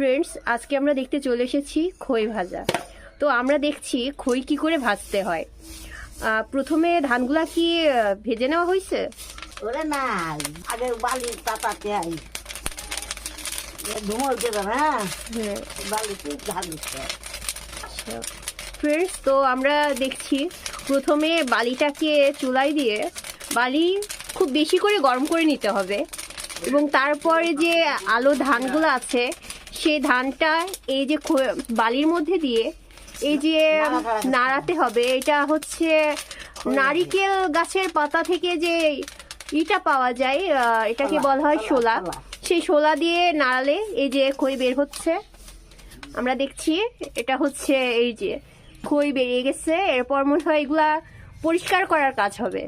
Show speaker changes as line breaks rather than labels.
Friends আজকে আমরা দেখতে চলে এসেছি খই ভাজা। তো আমরা দেখছি খই কি করে ভাজতে হয়। প্রথমে ধানগুলা কি ভেজে নেওয়া হয়েছে?
ওরে না আগে বালির পাতাতে আই। ধুমো দেবে না
হ্যাঁ?
বালিতে ধান
ফ্রেন্ডস তো আমরা দেখছি প্রথমে বালিটাকে চুলায় দিয়ে বালি খুব বেশি করে গরম করে নিতে হবে। এবং তারপরে যে আলো ধানগুলো আছে সেই ধানটা এই যে বালির মধ্যে দিয়ে এই যে নাড়াতে হবে এটা হচ্ছে নারিকেল গাছের পাতা থেকে যে ইটা পাওয়া যায় এটাকে বলা হয়
শোলা।
সেই শোলা দিয়ে নাড়ালে এই যে খই বের হচ্ছে। আমরা দেখছি এটা হচ্ছে এই যে খই বেরিয়ে গেছে। এরপর মনে হয় এগুলা পরিষ্কার করার কাজ হবে।